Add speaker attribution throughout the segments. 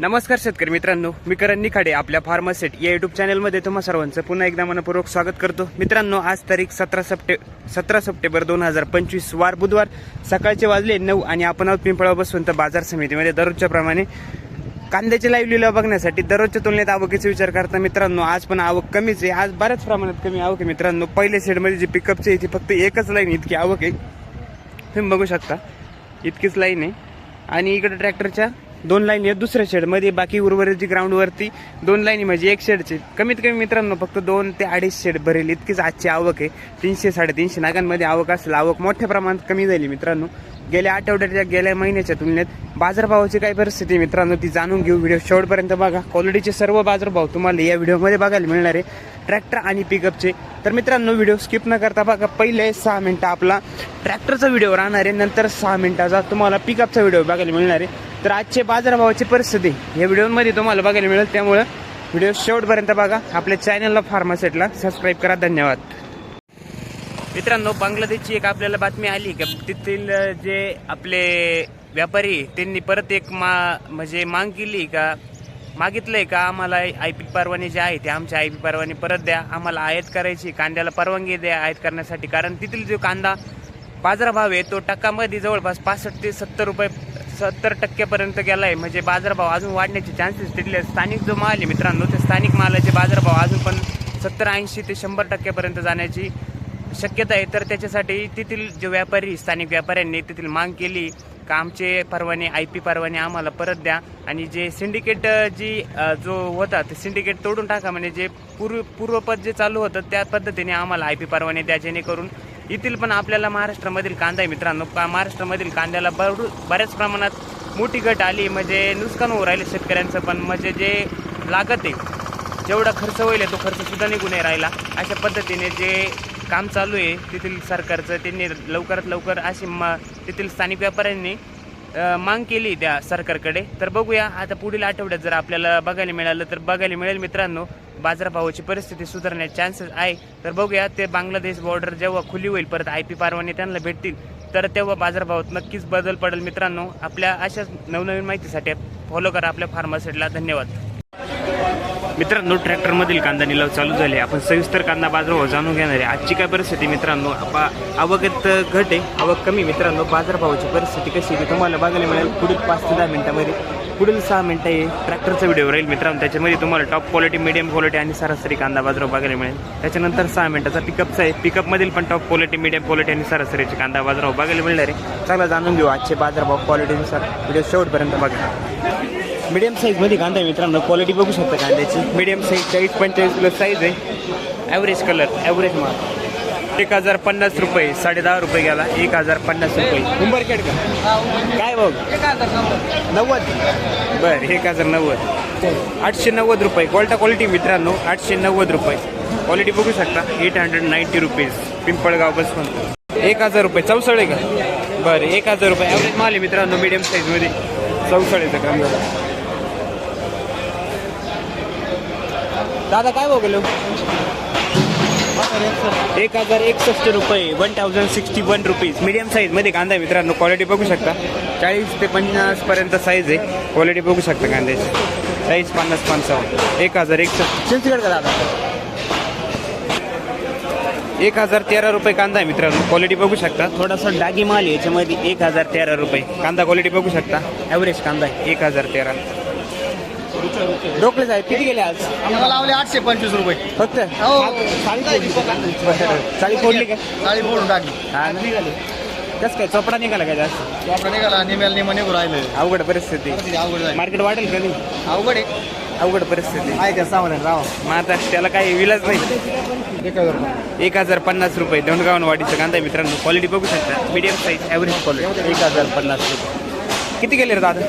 Speaker 1: नमस्कार शेतकरी मित्रांनो मी करण निखाडे आपल्या फार्मासेट या युट्यूब चॅनलमध्ये तुम्हा सर्वांचं पुन्हा एकदा मनपूर्वक स्वागत करतो. मित्रांनो आज तारीख सतरा सप्टे सतरा सप्टेंबर दोन हजार पंचवीस वार बुधवार सकाळचे वाजले नऊ आणि आपण आहोत पिंपळा बसून तर बाजार समितीमध्ये. दररोजच्या प्रमाणे कांद्याचे लाईव्ह लिलाव बघण्यासाठी दररोजच्या तुलनेत आवकीचा विचार करता मित्रांनो आज पण आवक कमीच आहे. आज बऱ्याच प्रमाणात कमी आवक आहे मित्रांनो. पहिल्या शेडमध्ये जी पिकअपची आहे ती फक्त एकच लाईन इतकी आवक आहे. तुम्ही बघू शकता इतकीच लाईन आहे. आणि इकडे ट्रॅक्टरच्या दोन लाईन आहेत दुसऱ्या शेडमध्ये बाकी उर्वरित जी ग्राउंडवरती दोन लाईनी म्हणजे एक शेडचे कमीत कमी मित्रांनो फक्त दोन ते अडीच शेड भरेल. इतकीच आजची आवक आहे. तीनशे साडेतीनशे नागांमध्ये आवक असेल. आवक मोठ्या प्रमाणात कमी झाली मित्रांनो. गेल्या आठवड्याच्या गेल्या महिन्याच्या तुलनेत बाजारभावाची काय परिस्थिती मित्रांनो ती जाणून घेऊ. व्हिडिओ शेवटपर्यंत बघा. क्वालिटीचे सर्व बाजारभाव तुम्हाला या व्हिडिओमध्ये बघायला मिळणार आहे. ट्रॅक्टर आणि पिकअपचे तर मित्रांनो व्हिडिओ स्किप न करता बघा. पहिले सहा मिनटं आपला ट्रॅक्टरचा व्हिडिओ राहणार आहे. नंतर सहा मिनिटाचा तुम्हाला पिकअपचा व्हिडिओ बघायला मिळणार आहे. तर आजचे बाजारभावाची परिस्थिती या व्हिडिओमध्ये तुम्हाला बघायला मिळेल. त्यामुळं व्हिडिओ शेवटपर्यंत बघा. आपल्या चॅनलला फार्मासेटला सबस्क्राईब करा. धन्यवाद. मित्रांनो बांगलादेशची एक आपल्याला बातमी आली का तिथील जे आपले व्यापारी त्यांनी परत एक मा म्हणजे मांग केली का? मागितलंय का? आम्हाला आय पी परवाने जे आहे ते आमच्या आय पी परवाने परत द्या. आम्हाला आयात करायची कांद्याला परवानगी द्या आयात करण्यासाठी. कारण तिथील जो कांदा बाजारभाव आहे तो टक्कामध्ये जवळपास पासष्ट ते सत्तर रुपये सत्तर टक्क्यापर्यंत गेलाय. म्हणजे बाजारभाव अजून वाढण्याचे चान्सेस तिथले स्थानिक जो माल आहे मित्रांनो ते स्थानिक मालाचे बाजारभाव अजून पण सत्तर ऐंशी ते शंभर टक्क्यापर्यंत जाण्याची शक्यता आहे. तर त्याच्यासाठी तेथील जे व्यापारी स्थानिक व्यापाऱ्यांनी तेथील मांग केली. का आमचे परवाने आय पी परवाने आम्हाला परत द्या. आणि जे सिंडिकेट जी जो होता ते सिंडिकेट तोडून टाका. म्हणजे जे पूर्व पूर्वपद जे चालू होतं त्या पद्धतीने आम्हाला आय पी परवाने द्या जेणेकरून येथील पण आपल्याला महाराष्ट्रामधील कांदा आहे मित्रांनो. का महाराष्ट्रामधील कांद्याला बरू बऱ्याच प्रमाणात मोठी घट आली. म्हणजे नुकसान होऊ राहिले शेतकऱ्यांचं पण. म्हणजे जे लागत आहे जेवढा खर्च होईल तो खर्च सुद्धा निघून राहिला. अशा पद्धतीने जे काम चालू आहे तेथील सरकारचं त्यांनी लवकरात लवकर अशी म तेथील स्थानिक व्यापाऱ्यांनी मांग केली त्या सरकारकडे. तर बघूया आता पुढील आठवड्यात जर आपल्याला बघायला मिळालं तर बघायला मिळेल मित्रांनो बाजारभावाची परिस्थिती सुधारण्याचे चान्सेस आहे. तर बघूया ते बांगलादेश बॉर्डर जेव्हा खुली होईल परत आय पी पारवाने त्यांना भेटतील तर तेव्हा बाजारभावात नक्कीच बदल पडेल मित्रांनो. आपल्या अशाच नवनवीन माहितीसाठी फॉलो करा आपल्या फार्मासिटला धन्यवाद. मित्रांनो ट्रॅक्टरमधील कांदा निलाव चालू झाले. आपण सविस्तर कांदा बाजारभाव जाणून घेणार आहे. आजची काय परिस्थिती मित्रांनो? आपा आवकत घट आहे. आवक कमी मित्रांनो. बाजारभावाची परिस्थिती कशी आहे ती तुम्हाला बघायला मिळेल. पुढील पाच ते दहा मिनिटामध्ये. पुढील सहा मिनटं हे ट्रॅक्टरचा व्हिडिओ राहील मित्रांनो. त्याच्यामध्ये तुम्हाला टॉप क्वालिटी मिडियम क्वालिटी आणि सरासरी कांदा बाजारभाव बघायला मिळेल. त्याच्यानंतर सहा मिनटाचा पिकअपचा आहे. पिकअपमधील पण टॉप क्वालिटी मिडियम क्वालिटी आणि सरासरीचे कांदा बाजारभाव बघायला मिळणार आहे. चांगला जाणून घेऊ आजचे बाजारभाव क्वालिटीनुसार व्हिडिओ शेवटपर्यंत बघा. मीडियम साईजमध्ये कांदा आहे मित्रांनो. क्वालिटी बघू शकता कांद्याची. मीडियम साईज चाळीस पंचेचाळीस किलो साईज आहे. ॲव्हरेज कलर ॲव्हरेज माल. एक हजार पन्नास रुपये साडे दहा रुपये गेला. एक हजार पन्नास रुपये. उंबरखेड का? काय बघ नव्वद. बरं एक हजार नव्वद. आठशे नव्वद रुपये. क्वालटा क्वालिटी मित्रांनो आठशे नव्वद रुपये. क्वालिटी बघू शकता. Eight hundred ninety rupees Pimpalgaon Baswant. एक हजार रुपये. चौसळे का? बरं एक हजार रुपये. ॲव्हरेज माल आहे मित्रांनो मीडियम साईजमध्ये चौसळेचं काम झालं दादा काय भाव गेलो? एक हजार एकसष्ट रुपये one thousand sixty one rupees medium साईजमध्ये कांदा आहे मित्रांनो क्वालिटी बघू शकता. चाळीस ते पन्नास पर्यंत साईज आहे. क्वालिटी बघू शकता कांद्याची. साईज पन्नास पंचावन्न. एक हजार एकसष्ट. चिंचगड का दादा? एक हजार तेरा रुपये कांदा आहे मित्रांनो क्वालिटी बघू शकता. थोडासा डागी माल आहे याच्यामध्ये एक हजार तेरा रुपये. कांदा क्वालिटी बघू शकता. ॲव्हरेज कांदा आहे. एक हजार तेरा. डोकले साहेब किती गेले आज?
Speaker 2: आम्हाला लावले आठशे पंचवीस रुपये.
Speaker 1: फक्त?
Speaker 2: हो.
Speaker 1: साडी फोडली का?
Speaker 2: साडी फोडून टाकली.
Speaker 1: हा निघाले कसं काय चोपडा निघाला काय जास्त?
Speaker 2: तो आपला निघाला निमेल निम निघून राहिले.
Speaker 1: अवघड परिस्थिती.
Speaker 2: अवघड झाली.
Speaker 1: मार्केट वाढेल का नाही?
Speaker 2: अवघड आहे.
Speaker 1: अवघड परिस्थिती.
Speaker 2: आहे त्या सामान राव
Speaker 1: आता त्याला काही विलाच नाही.
Speaker 2: एक हजार रुपये.
Speaker 1: एक हजार पन्नास रुपये. दोंडगावन वाडीचं कांदा आहे मित्रांनो. क्वालिटी बघू शकता. मीडियम साईज ॲव्हरेज क्वालिटी एक हजार पन्नास रुपये. किती गेले रे दादा?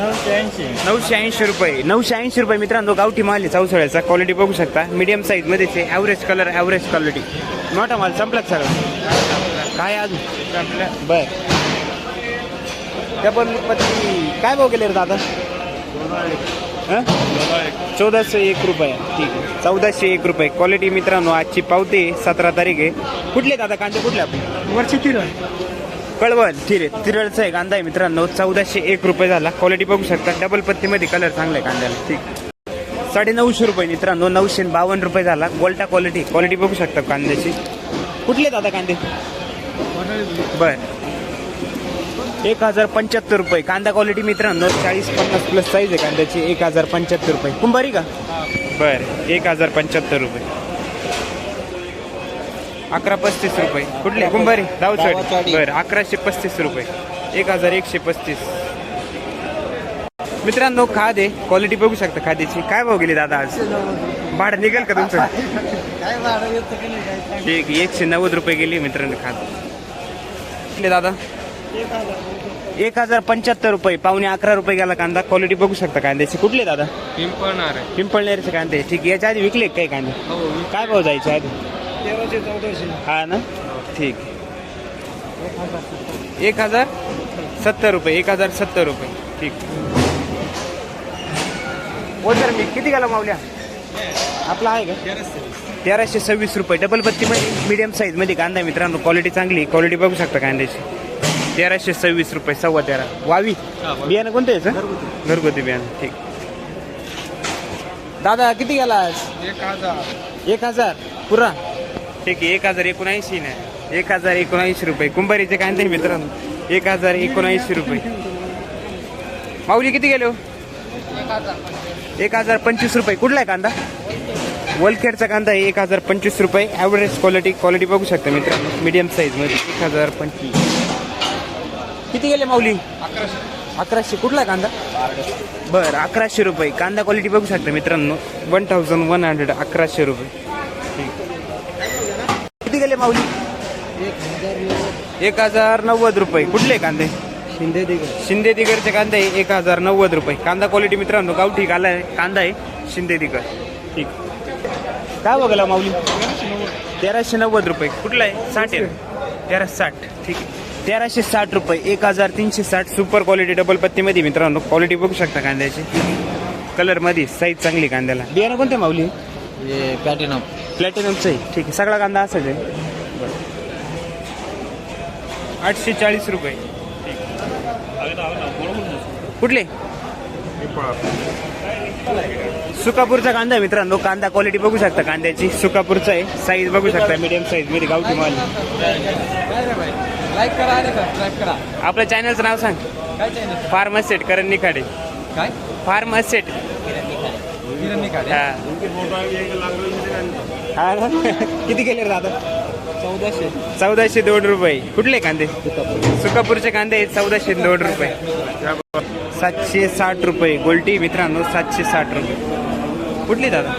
Speaker 2: नऊशे ऐंशी.
Speaker 1: रुपये. नऊशे ऐंशी रुपये मित्रांनो गावठी माल आहे चौसळ्याचा. क्वालिटी बघू शकता. मीडियम साईजमध्येच आहे. ॲव्हरेज कलर ॲव्हरेज क्वालिटी मोठा माल संपलाच सगळं. काय अजून बर. त्या पण पत्ती काय भाव गेले रे दादा? चौदाशे. एक. रुपये. ठीक आहे. चौदाशे एक रुपये. क्वालिटी मित्रांनो आजची पावते सतरा तारीख आहे. कुठले दादा? कांदे कुठले आपण
Speaker 2: वरची तीन
Speaker 1: कळवण ठीक आहे. तिरळचा आहे कांदा आहे मित्रांनो. चौदाशे एक रुपये झाला. क्वालिटी बघू शकता. डबल पत्तीमध्ये कलर चांगला आहे कांद्याला. ठीक. साडे नऊशे रुपये मित्रांनो. नऊशे बावन्न रुपये झाला. गोल्टा क्वालिटी क्वालिटी बघू शकता कांद्याची. कुठले दादा कांदे? बर. एक हजार पंच्याहत्तर रुपये. कांदा क्वालिटी मित्रांनो चाळीस पन्नास प्लस साईज आहे कांद्याची. एक हजार पंच्याहत्तर रुपये. कुंभारी का? बर. एक हजार पंच्याहत्तर रुपये. अकरा पस्तीस रुपये. कुठले? कुंभारी. दावचवाडी. बर अकराशे पस्तीस रुपये. एक हजार एकशे पस्तीस. मित्रांनो खाद. क्वालिटी बघू शकता खाद्याची काय भाव गेली दादा आज? भाडं निघेल का तुमचं?
Speaker 2: काय भाडं येतं की नाही? काय सांग.
Speaker 1: ठीक आहे, एकशे नव्वद रुपये गेली मित्रांनो खाद. कुठले दादा?
Speaker 2: एक हजार.
Speaker 1: पंच्याहत्तर. रुपये. पावणे अकरा रुपये गेला कांदा. क्वालिटी बघू शकता कांद्याची. कुठले दादा?
Speaker 2: पिंपळणार आहे.
Speaker 1: पिंपळनेरचे कांदे. ठीक आहे याच्या आधी विकले काही कांदे?
Speaker 2: हो
Speaker 1: काय भाव जायचे आधी?
Speaker 2: तेराशे चौदाशे.
Speaker 1: हा ना? ठीक. एक हजार सत्तर रुपये एक हजार सत्तर रुपये. ठीक. हो सर मी किती गेला मावल्या? आपला आहे का? तेराशे सव्वीस रुपये. डबल बत्तीमध्ये मीडियम साईजमध्ये कांदा आहे मित्रांनो. क्वालिटी चांगली क्वालिटी बघू शकता कांद्याची. तेराशे सव्वीस रुपये सव्वा तेरा. वावी? बियाणं कोणतं याचं घरगुती बियाणं. ठीक. दादा किती गेला आज?
Speaker 2: एक हजार.
Speaker 1: एक हजार. पुरा. ठीक आहे एक हजार एकोणऐंशी नाही एक हजार एकोणऐंशी रुपये. कुंभारीचे कांदे मित्रांनो. एक हजार एकोणऐंशी रुपये. माऊली किती गेले हो? एक हजार पंचवीस रुपये. कुठला आहे कांदा? वलखेडचा कांदा आहे. एक हजार पंचवीस रुपये. ॲव्हरेज क्वालिटी क्वालिटी बघू शकता मित्रांनो. मिडियम साईजमध्ये एक हजार पंचवीस. किती गेले माऊली? अकराशे. कुठला आहे कांदा? बरं अकराशे रुपये. कांदा क्वालिटी बघू शकता मित्रांनो. वन थाउजंड वन हंड्रेड अकराशे रुपये. माऊली?
Speaker 2: एक हजार
Speaker 1: नव्वद. रुपये. कुठले कांदे?
Speaker 2: शिंदे दिघ
Speaker 1: शिंदे दिगरचे कांदे आहे एक हजार नव्वद रुपये. कांदा क्वालिटी मित्रांनो गावठी काला आहे. कांदा आहे. शिंदे दिगर. ठीक. काय बघायला माऊली? तेराशे नव्वद रुपये. कुठला आहे? साठ आहे. तेराशे साठ. ठीक आहे. तेराशे साठ रुपये. एक हजार तीनशे साठ. सुपर क्वालिटी डबल पत्तीमध्ये मित्रांनो क्वालिटी बघू शकता कांद्याची. कलरमध्ये साईज चांगली कांद्याला. बियाणं कोणते माऊली?
Speaker 2: हे पॅटर्न
Speaker 1: प्लॅटिनमचं आहे. ठीक आहे. सगळा कांदा असाच आहे आठशे चाळीस रुपये. कुठले? सुकापूरचा कांदा आहे मित्रांनो. कांदा क्वालिटी बघू शकता. कांद्याची सुकापूरचा आहे. साईज बघू शकता. मीडियम साईजमध्ये गावठी माल.
Speaker 2: लाईक करा आणि सबस्क्राईब करा.
Speaker 1: आपल्या चॅनलचं नाव सांग. फार्मासेट करण निखाडे.
Speaker 2: काय?
Speaker 1: फार्मासेट
Speaker 2: किरण काढे
Speaker 1: हा. ना? किती गेले रे दादा?
Speaker 2: चौदाशे.
Speaker 1: चौदाशे दोन रुपये. कुठले कांदे? सुकापूरचे. कांदे आहेत चौदाशे दोन रुपये. सातशे साठ रुपये. गोल्टी मित्रांनो सातशे साठ रुपये. कुठली दादा?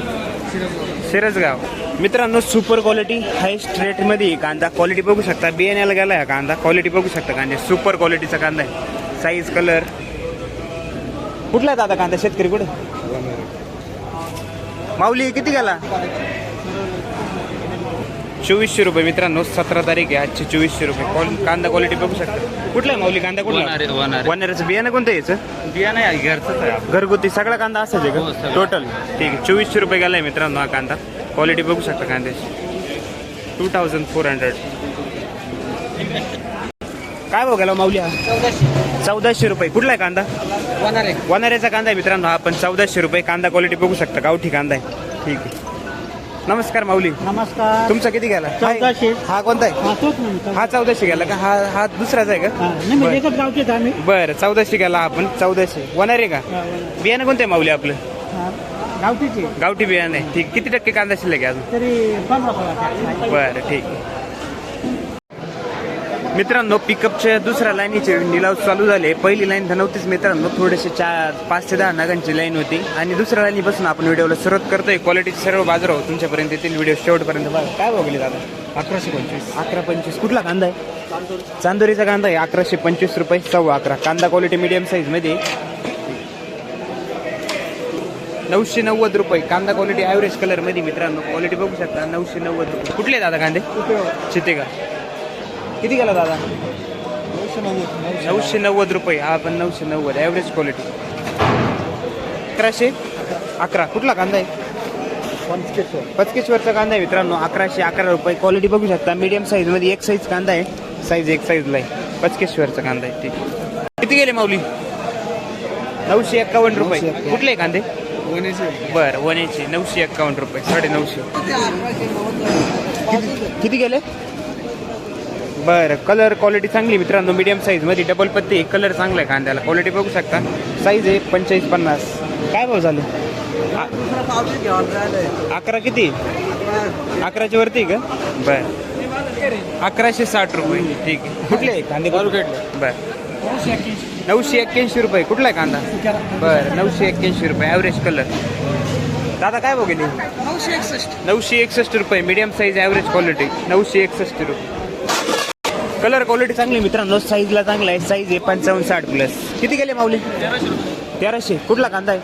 Speaker 1: शिरसगाव. मित्रांनो सुपर क्वालिटी हायस्ट रेटमध्ये कांदा क्वालिटी बघू शकता. बियाण्याला गेला आहे कांदा क्वालिटी बघू शकता कांदे. सुपर क्वालिटीचा कांदा आहे. साईज कलर कुठला आहे दादा कांदा? शेतकरी कुठे? माऊली किती गेला? चोवीसशे रुपये मित्रांनो सतरा तारीख आहे आजची चोवीसशे रुपये. कांदा क्वालिटी बघू शकता. कुठला आहे माऊली? कांदा कुठला. वनाऱ्याचं बियाणं कोणतं आहे याचं?
Speaker 2: बिया नाही घरचंच आहे
Speaker 1: घरगुती सगळा कांदा
Speaker 2: हो,
Speaker 1: का. टोटल ठीक आहे चोवीसशे रुपये गेलाय मित्रांनो हा कांदा. क्वालिटी बघू शकता कांद्याची. टू थाउजंड फोर हंड्रेड काय भाव गेला माऊली हा?
Speaker 2: चौदाशे.
Speaker 1: चौदाशे रुपये. कुठला आहे कांदा?
Speaker 2: वनारे.
Speaker 1: वनाऱ्याचा कांदा आहे मित्रांनो हा पण चौदाशे रुपये. कांदा क्वालिटी बघू शकता. गावठी कांदा आहे. ठीक आहे. नमस्कार माऊली.
Speaker 3: नमस्कार.
Speaker 1: तुमचा किती गेला?
Speaker 3: चौदाशे.
Speaker 1: हा कोणता आहे?
Speaker 3: हा तोच म्हणतो.
Speaker 1: हा चौदाशे गेला का? हा हा दुसराच आहे
Speaker 3: हा,
Speaker 1: का
Speaker 3: नाही म्हणजे एकच गावचेच आम्ही.
Speaker 1: बरं चौदाशे गेला आपण चौदाशे. वनारे का?
Speaker 3: हा.
Speaker 1: बियाणं कोणतं आहे माऊली आपलं?
Speaker 3: हा, गावठीचे.
Speaker 1: गावठी बियाणं आहे. ठीक. किती टक्के कांदा शिल्लक आहे अजून?
Speaker 3: तरी पंधरा सोळा
Speaker 1: बरं ठीक आहे. मित्रांनो पिकअपच्या दुसऱ्या लाईनीचे निलाव चालू झाले. पहिली लाईन तर नव्हतीच मित्रांनो थोडेसे चार पाच ते दहा नागांची लाईन होती. आणि दुसऱ्या लाईनीपासून आपण व्हिडिओला सुरुवात करतोय. क्वालिटीचे सर्व बाजार तुमच्यापर्यंत येतील. व्हिडिओ शेवटपर्यंत बघा. काय बघली दादा?
Speaker 2: अकराशे पंचवीस.
Speaker 1: अकरा पंचवीस. कुठला कांदा आहे? चांदोरीचा कांदा आहे. अकराशे पंचवीस रुपये सव्वा अकरा. कांदा क्वालिटी मीडियम साईजमध्ये नऊशे नव्वद रुपये. कांदा क्वालिटी ॲव्हरेज कलरमध्ये मित्रांनो क्वालिटी बघू शकता. नऊशे नव्वद रुपये. कुठले दादा कांदे? चिते का किती गेला दादा? नऊशे नव्वद रुपये. हा पण नऊशे नव्वद. ॲव्हरेज क्वालिटी अकराशे? अकरा. कुठला कांदा आहे? पचकेश्वरचा कांदा आहे मित्रांनो. अकराशे अकरा रुपये. क्वालिटी बघू शकता. मीडियम साईजमध्ये एक साईज कांदा आहे. साईज एक साईजला आहे. पचकेश्वरचा कांदा आहे ठीक किती गेले माऊली? नऊशे एक्कावन्न रुपये. कुठले कांदे? बर वनेचे नऊशे एक्कावन्न रुपये. साडे नऊशे किती गेले? बरं कलर क्वालिटी चांगली मित्रांनो मीडियम साईजमध्ये डबल पत्ती कलर चांगला आहे कांद्याला. क्वालिटी बघू शकता. साईज आहे पंचेचाळीस पन्नास. काय भाव झाले अकरा किती? अकराच्या वरती का? बर. अकराशे साठ रुपये. ठीक आहे. कुठले आहे कांदे? बर. नऊशे एक्क्याऐंशी. रुपये. कुठला आहे कांदा? बर नऊशे एक्क्याऐंशी रुपये. ॲव्हरेज कलर दादा काय बघेल
Speaker 3: नऊशे एकसष्ट.
Speaker 1: नऊशे एकसष्ट रुपये. मीडियम साईज ॲव्हरेज क्वालिटी नऊशे एकसष्ट रुपये. कलर क्वालिटी चांगली मित्रांनो. साईजला चांगला आहे. साईज आहे पंचावन्न साठ प्लस किती गेले माऊली? तेराशे. कुठला कांदा आहे?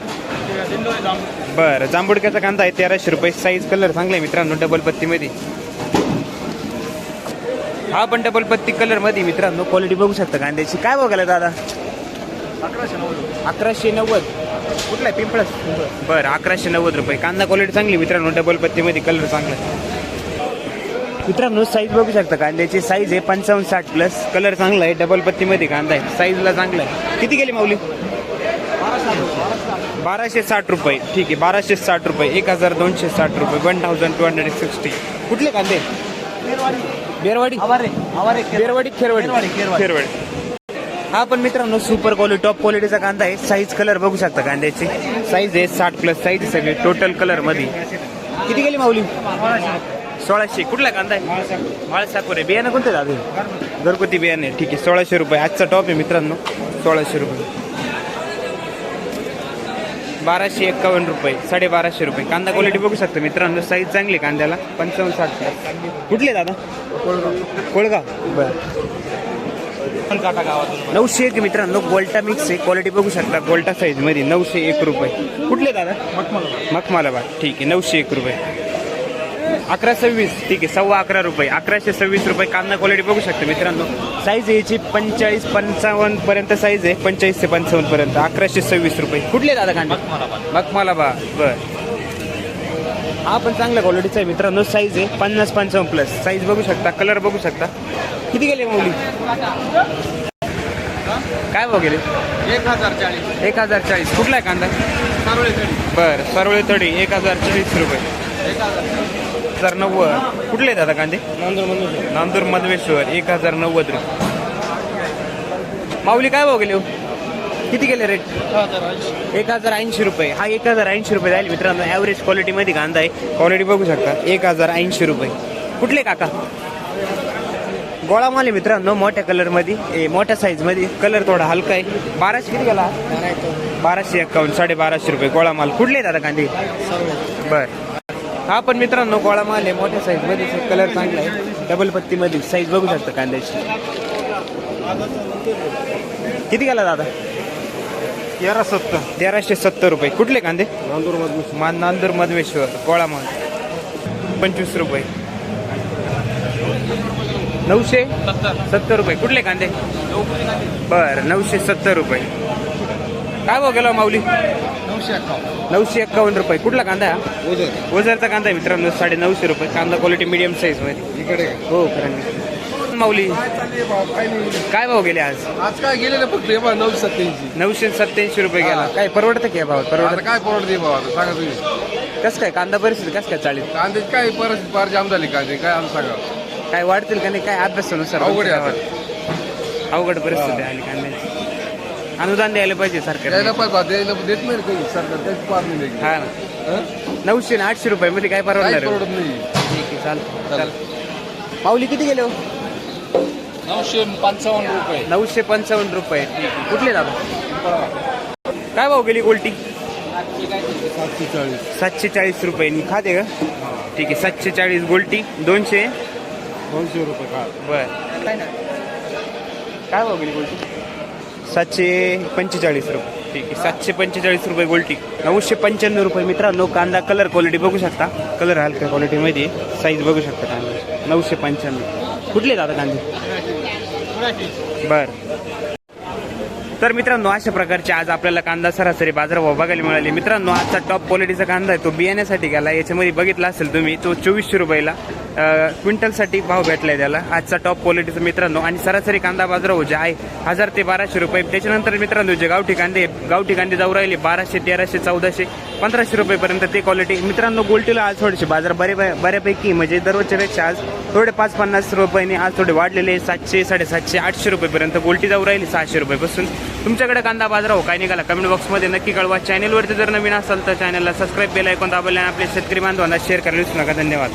Speaker 1: बरं जांबुडक्याचा कांदा आहे. तेराशे रुपये. साईज कलर चांगला आहे मित्रांनो डबल पत्तीमध्ये हा पण डबल पत्ती कलरमध्ये मित्रांनो. क्वालिटी बघू शकता कांद्याची. काय बघायला दादा? अकराशे नव्वद. कुठला आहे? पिंपळस. बरं अकराशे नव्वद रुपये. कांदा क्वालिटी चांगली मित्रांनो. डबल पत्तीमध्ये कलर चांगला आहे. मित्रांनो साईज बघू शकता कांद्याची साईज आहे पंचावन्न साठ प्लस कलर चांगला आहे डबल पत्तीमध्ये कांदा आहे. साईजला चांगला आहे. किती गेली माऊली? बाराशे साठ रुपये. ठीक आहे बाराशे साठ रुपये. एक हजार दोनशे साठ रुपये. One thousand two hundred sixty कुठले कांदे? बेरवाडी.
Speaker 3: आवारे
Speaker 1: खेरवाडी. खेरवाडी हा पण मित्रांनो सुपर क्वालिटी टॉप क्वालिटीचा कांदा आहे. साईज कलर बघू शकता कांद्याची. साईज आहे साठ प्लस साईज आहे सगळी. टोटल कलरमध्ये किती गेली माऊली? सोळाशे कुठला कांदा आहे? माळसाकोरे आहे बियाणं कोणतं दादा? घरगुती बियाणे. ठीक आहे सोळाशे रुपये. आजचा टॉप आहे मित्रांनो. सोळाशे रुपये. बाराशे एक्कावन्न रुपये साडेबाराशे रुपये. कांदा क्वालिटी बघू शकता मित्रांनो. साईज चांगली आहे कांद्याला. पंचावन्न साठ. कुठले दादा? कोळगाव. बरं. नऊशे एक मित्रांनो. गोल्टा मिक्स आहे. क्वालिटी बघू शकता. गोल्टा साईजमध्ये नऊशे एक रुपये. कुठले दादा? मखमालाबाद. ठीक आहे नऊशे एक रुपये. अकरा सव्वीस. ठीक आहे सव्वा अकरा रुपये. अकराशे सव्वीस रुपये कांदा क्वालिटी बघू शकता मित्रांनो. साईज याची पंचेचाळीस पंचावन्न पर्यंत साईज आहे. पंचेचाळीस ते पंचावन्न पर्यंत. अकराशे सव्वीस रुपये. कुठले दादा कांदे? मखमालाबाद. बर. हा पण चांगल्या क्वालिटीचा आहे मित्रांनो. साईज आहे पन्नास पंचावन्न प्लस साईज बघू शकता कलर बघू शकता. किती गेले मौली? काय भाव गेले?
Speaker 2: एक हजार चाळीस.
Speaker 1: एक हजार चाळीस. कुठला आहे कांदा?
Speaker 2: सारोळे
Speaker 1: बर सरवळे तडी एक हजार चाळीस रुपये.
Speaker 2: हजार
Speaker 1: नव्वद. कुठले दादा कांदे? नांदूर मधवेश्वर. एक हजार नव्वद रुपये. माऊली काय भाव गेले हो? किती गेले रेट एक हजार ऐंशी रुपये. हा एक हजार ऐंशी रुपये जाईल मित्रांनो. ॲव्हरेज क्वालिटीमध्ये कांदा आहे. क्वालिटी बघू शकता. एक हजार ऐंशी रुपये. कुठले काका? गोळा माल आहे मित्रांनो मोठ्या कलरमध्ये ए मोठ्या साईजमध्ये कलर थोडा हलका आहे. बाराशे किती गेला? बाराशे एक्कावन्न साडे बाराशे रुपये. गोळा माल. कुठले दादा कांदे? बर. हा पण मित्रांनो गोळा माल आहे. मोठ्या साईजमध्ये कलर चांगला आहे. डबल पत्तीमध्ये साईज बघू शकता कांद्याची. किती गेला दादा?
Speaker 2: तेरा सत्तर.
Speaker 1: तेराशे सत्तर रुपये. कुठले कांदे?
Speaker 2: नांदूर मधून
Speaker 1: मा नांदूर मधवेश्वर. गोळा माल. पंचवीस रुपये. नऊशे? सत्तर. रुपये. कुठले कांदे. बर नऊशे सत्तर रुपये. काय भाव गेला माऊली?
Speaker 2: नऊशे अठ्ठावन्न.
Speaker 1: नऊशे एक्कावन्न रुपये. कुठला कांदा? हा?
Speaker 2: ओझर.
Speaker 1: ओझरचा कांदा आहे मित्रांनो साडे नऊशे रुपये. कांदा क्वालिटी मीडियम साईजमध्ये.
Speaker 2: इकडे
Speaker 1: हो खरं माऊली काय भाव? गेले आज?
Speaker 2: आज काय गेलेलं फक्त हे बघा नऊशे सत्याऐंशी
Speaker 1: नऊशे सत्याऐंशी रुपये गेला.
Speaker 2: हा.
Speaker 1: काय परवडतं की भाव
Speaker 2: आता
Speaker 1: परवडत?
Speaker 2: काय परवडते भाऊ आता सांगा तुम्ही.
Speaker 1: कसं काय? कांदा परिस्थिती कसं काय चालेल?
Speaker 2: कांद्याची काय परिस्थिती? फार जाम झाली कांदे काय आम सांगा?
Speaker 1: काय वाढतील का नाही? काय अभ्यासानुसार
Speaker 2: अवघड आहे.
Speaker 1: अवघड परिस्थिती आली कांद्याची. अनुदान द्यायला पाहिजे सरकार
Speaker 2: द्यायला पाहिजे बा, द्यायला देत नाही काही सरकार त्याची पार नाही. द्यायची.
Speaker 1: हा ना.
Speaker 2: हं?
Speaker 1: नऊशे आणि आठशे रुपये मध्ये काय
Speaker 2: काही
Speaker 1: परवडणार आहे?
Speaker 2: परवडत नाही.
Speaker 1: ठीक आहे चालतं चाल पाऊली किती गेले हो?
Speaker 2: नऊशे पंचावन्न रुपये.
Speaker 1: नऊशे पंचावन्न रुपये. कुठले दादा? काय भाव गेली गोल्टी?
Speaker 2: सातशे चाळीस
Speaker 1: सातशे चाळीस खाते का? ठीक आहे सातशे चाळीस गोल्टी. दोनशे?
Speaker 2: दोनशे रुपये का
Speaker 1: बर. काय भाव गेली गोल्टी? सातशे पंचेचाळीस रुपये. ठीक आहे सातशे पंचेचाळीस रुपये गोल्टी नऊशे पंच्याण्णव रुपये मित्रांनो कांदा कलर क्वालिटी बघू शकता. कलर हलक्या क्वालिटीमध्ये साईज बघू शकता कांदा. नऊशे पंच्याण्णव. कुठले दादा कांदे? बर. तर मित्रांनो अशा प्रकारचे आज आपल्याला कांदा सरासरी बाजारभाव बघायला मिळाले. मित्रांनो आजचा टॉप क्वालिटीचा कांदा आहे तो बियाण्यासाठी गेला. याच्यामध्ये बघितला असेल तुम्ही तो चोवीसशे रुपयाला क्विंटलसाठी भाव भेटला आहे त्याला. आजचा टॉप क्वालिटीचा मित्रांनो. आणि सरासरी कांदा बाजारावर जे आहे हजार ते बाराशे रुपये. त्याच्यानंतर मित्रांनो जे गावठी कांदे गावठी कांदे जाऊ राहिले बाराशे तेराशे चौदाशे पंधराशे रुपयेपर्यंत ते क्वालिटी मित्रांनो गोल्टीला आज थोडेसे बाजार बरे बऱ्यापैकी म्हणजे दररोजच्या आज थोडे पाच पन्नास रुपयांनी आज थोडे वाढलेले सातशे साडेसातशे आठशे रुपयेपर्यंत गोल्टी जाऊ राहिली सहाशे रुपयेपासून. तुमच्याकडे कांदा बाजार हो काय निघाला? कमेंट बॉक्समध्ये नक्की कळवा. चॅनलवरती जर नवीन असाल तर चॅनलला सबस्क्राईब केला ऐकून दाबले आपल्या शेतकरी बांधवांना शेअर करायला विसरू नका. धन्यवाद.